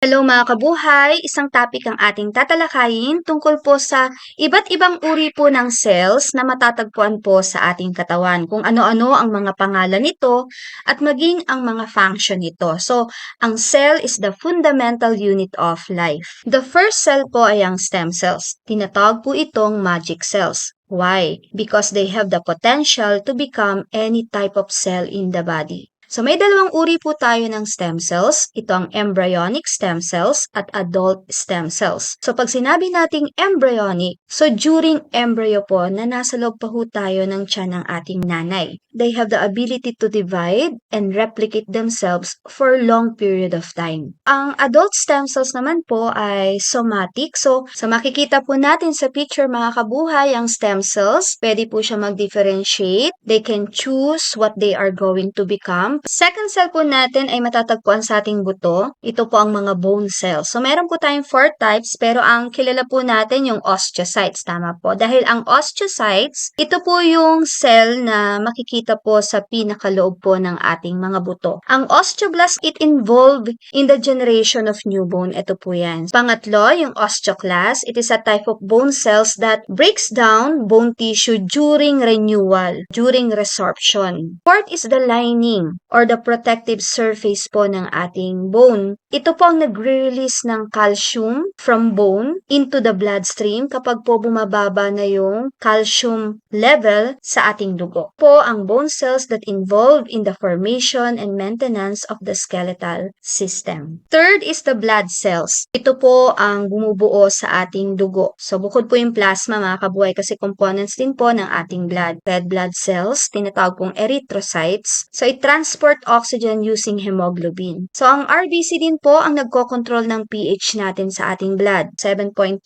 Hello mga kabuhay! Isang topic ang ating tatalakayin tungkol po sa iba't ibang uri po ng cells na matatagpuan po sa ating katawan. Kung ano-ano ang mga pangalan nito at maging ang mga function nito. So, ang cell is the fundamental unit of life. The first cell po ay ang stem cells. Tinatawag po itong magic cells. Why? Because they have the potential to become any type of cell in the body. So may dalawang uri po tayo ng stem cells. Ito ang embryonic stem cells at adult stem cells. So pag sinabi nating embryonic, so during embryo po na nasa loob pa ho tayo ng tiyan ng ating nanay. They have the ability to divide and replicate themselves for long period of time. Ang adult stem cells naman po ay somatic. So sa makikita po natin sa picture mga kabuhay, ang stem cells, pwede po siya mag-differentiate. They can choose what they are going to become Second cell po natin ay matatagpuan sa ating buto. Ito po ang mga bone cells. So, meron po tayong four types, pero ang kilala po natin yung osteocytes. Tama po. Dahil ang osteocytes, ito po yung cell na makikita po sa pinakaloob po ng ating mga buto. Ang osteoblast, it involved in the generation of new bone. Ito po yan. Pangatlo, yung osteoclast. It is a type of bone cells that breaks down bone tissue during renewal, during resorption. Fourth is the lining or the protective surface po ng ating bone. Ito po ang nagre-release ng calcium from bone into the bloodstream kapag po bumababa na yung calcium level sa ating dugo. Po ang bone cells that involve in the formation and maintenance of the skeletal system. Third is the blood cells. Ito po ang bumubuo sa ating dugo. So bukod po yung plasma mga kabuhay kasi components din po ng ating blood. Red blood cells, tinatawag pong erythrocytes. So it transport oxygen using hemoglobin. So ang RBC din po ang nagkokontrol ng pH natin sa ating blood, 7.35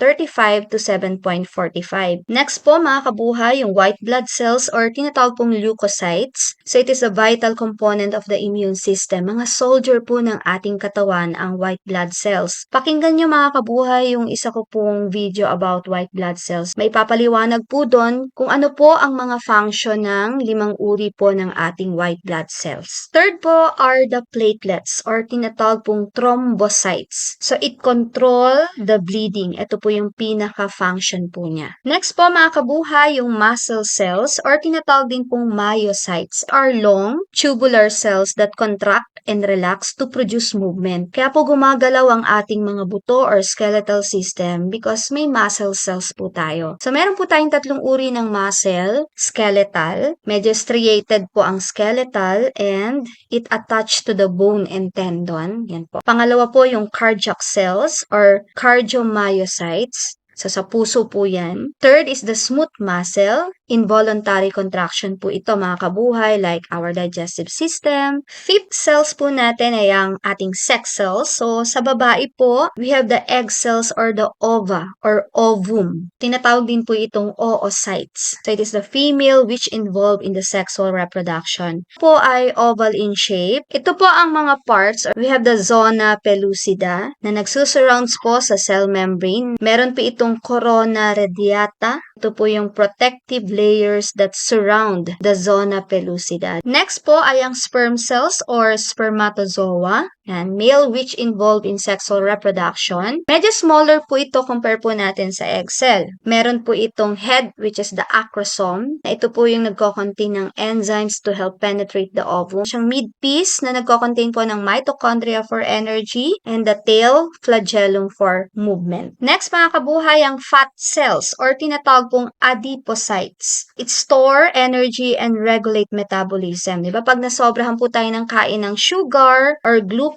to 7.45. Next po mga kabuhay, yung white blood cells or tinatawag pong leukocytes. So it is a vital component of the immune system. Mga soldier po ng ating katawan ang white blood cells. Pakinggan nyo mga kabuhay yung isa ko pong video about white blood cells. May papaliwanag po doon kung ano po ang mga function ng limang uri po ng ating white blood cells. Third po are the platelets or tinatawag pong thrombocytes. So it control the bleeding. Ito po yung pinaka-function po niya. Next po mga kabuhay, yung muscle cells or tinatawag din pong myocytes are long tubular cells that contract and relax to produce movement. Kaya po gumagalaw ang ating mga buto or skeletal system because may muscle cells po tayo. So meron po tayong tatlong uri ng muscle, skeletal, medyo striated po ang skeletal and it attached to the bone and tendon. Yan po. Pangalawa po yung cardiac cells or cardiomyocytes. So, sa puso po yan. Third is the smooth muscle. Involuntary contraction po ito mga kabuhay like our digestive system. Fifth cells po natin ay ang ating sex cells. So, sa babae po, we have the egg cells or the ova or ovum. Tinatawag din po itong oocytes. So, it is the female which involved in the sexual reproduction. Po ay oval in shape. Ito po ang mga parts. We have the zona pellucida na nagsusurrounds po sa cell membrane. Meron po itong corona radiata. Ito po yung protective layers that surround the zona pellucida. Next po ay ang sperm cells or spermatozoa. Yan, male which involved in sexual reproduction. Medyo smaller po ito compare po natin sa egg cell. Meron po itong head which is the acrosome. Ito po yung nagko-contain ng enzymes to help penetrate the ovum. Siyang midpiece na nagko-contain po ng mitochondria for energy and the tail flagellum for movement. Next mga kabuhay, ang fat cells or tinatawag pong adipocytes. It store energy and regulate metabolism. Di ba? Pag nasobrahan po tayo ng kain ng sugar or glucose,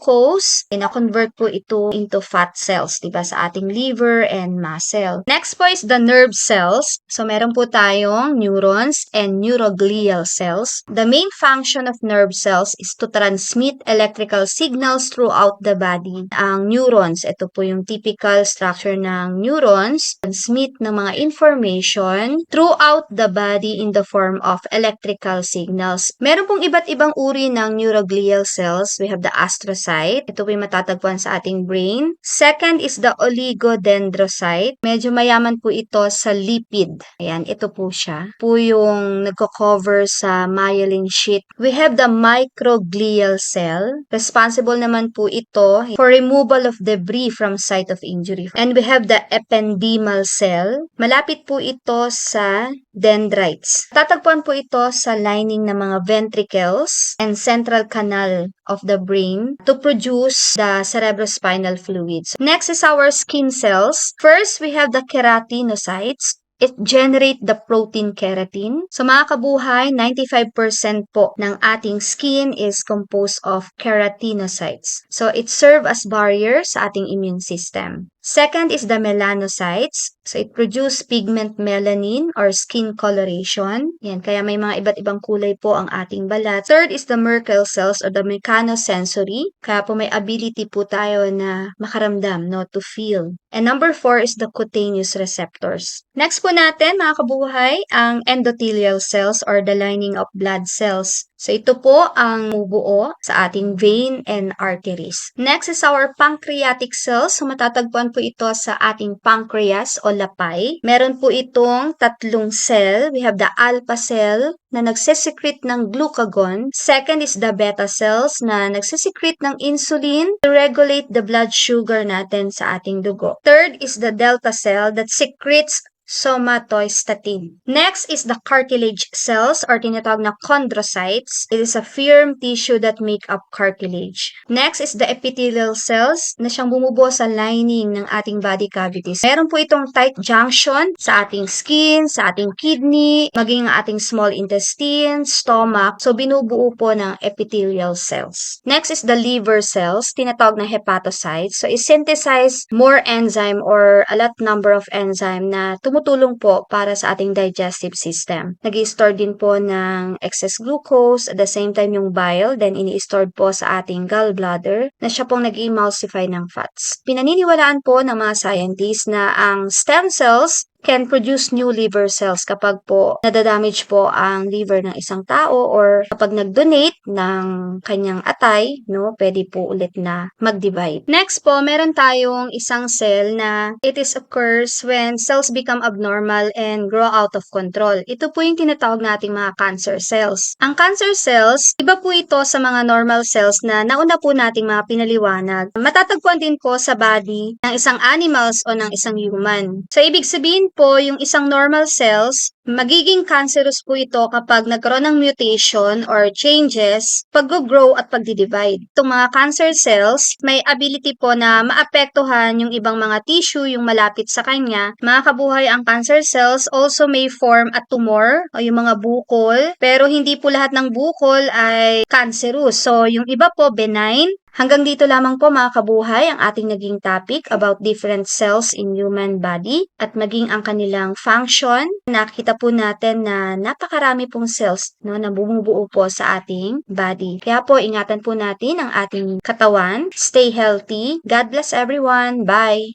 ina-convert po ito into fat cells, di ba? Sa ating liver and muscle. Next po is the nerve cells. So, meron po tayong neurons and neuroglial cells. The main function of nerve cells is to transmit electrical signals throughout the body. Ang neurons, ito po yung typical structure ng neurons, transmit ng mga information throughout the body in the form of electrical signals. Meron pong iba't ibang uri ng neuroglial cells. We have the astrocytes hepatocyte. Ito po yung matatagpuan sa ating brain. Second is the oligodendrocyte. Medyo mayaman po ito sa lipid. Ayan, ito po siya. Po yung nagko-cover sa myelin sheath. We have the microglial cell. Responsible naman po ito for removal of debris from site of injury. And we have the ependymal cell. Malapit po ito sa dendrites. Tatagpuan po ito sa lining ng mga ventricles and central canal of the brain to produce the cerebrospinal fluids. Next is our skin cells. First, we have the keratinocytes. It generate the protein keratin. So mga kabuhay, 95% po ng ating skin is composed of keratinocytes. So it serve as barrier sa ating immune system. Second is the melanocytes. So it produce pigment melanin or skin coloration. Yan, kaya may mga iba't ibang kulay po ang ating balat. Third is the Merkel cells or the mechanosensory. Kaya po may ability po tayo na makaramdam, no, to feel. And number four is the cutaneous receptors. Next po natin, mga kabuhay, ang endothelial cells or the lining of blood cells. So ito po ang mubuo sa ating vein and arteries. Next is our pancreatic cells. So matatagpuan po ito sa ating pancreas o lapay. Meron po itong tatlong cell. We have the alpha cell na nagsesecrete ng glucagon. Second is the beta cells na nagsesecrete ng insulin to regulate the blood sugar natin sa ating dugo. Third is the delta cell that secretes somatostatin. Next is the cartilage cells or tinatawag na chondrocytes. It is a firm tissue that make up cartilage. Next is the epithelial cells na siyang bumubuo sa lining ng ating body cavities. Meron po itong tight junction sa ating skin, sa ating kidney, maging ang ating small intestine, stomach. So binubuo po ng epithelial cells. Next is the liver cells, tinatawag na hepatocytes. So i-synthesize more enzyme or a lot number of enzyme na tumutulong po para sa ating digestive system. nag store din po ng excess glucose, at the same time yung bile, then ini-store po sa ating gallbladder na siya pong nag-emulsify ng fats. Pinaniniwalaan po ng mga scientists na ang stem cells can produce new liver cells kapag po nadadamage po ang liver ng isang tao or kapag nag-donate ng kanyang atay, no, pwede po ulit na mag-divide. Next po, meron tayong isang cell na it is occurs when cells become abnormal and grow out of control. Ito po yung tinatawag nating mga cancer cells. Ang cancer cells, iba po ito sa mga normal cells na nauna po nating mga pinaliwanag. Matatagpuan din po sa body ng isang animals o ng isang human. So, ibig sabihin po, yung isang normal cells, magiging cancerous po ito kapag nagkaroon ng mutation or changes, pag-grow at pag-divide. Itong mga cancer cells, may ability po na maapektuhan yung ibang mga tissue, yung malapit sa kanya. Mga kabuhay, ang cancer cells also may form a tumor o yung mga bukol, pero hindi po lahat ng bukol ay cancerous. So, yung iba po benign, Hanggang dito lamang po mga kabuhay ang ating naging topic about different cells in human body at maging ang kanilang function. Nakita po natin na napakarami pong cells no, na bumubuo po sa ating body. Kaya po ingatan po natin ang ating katawan. Stay healthy. God bless everyone. Bye!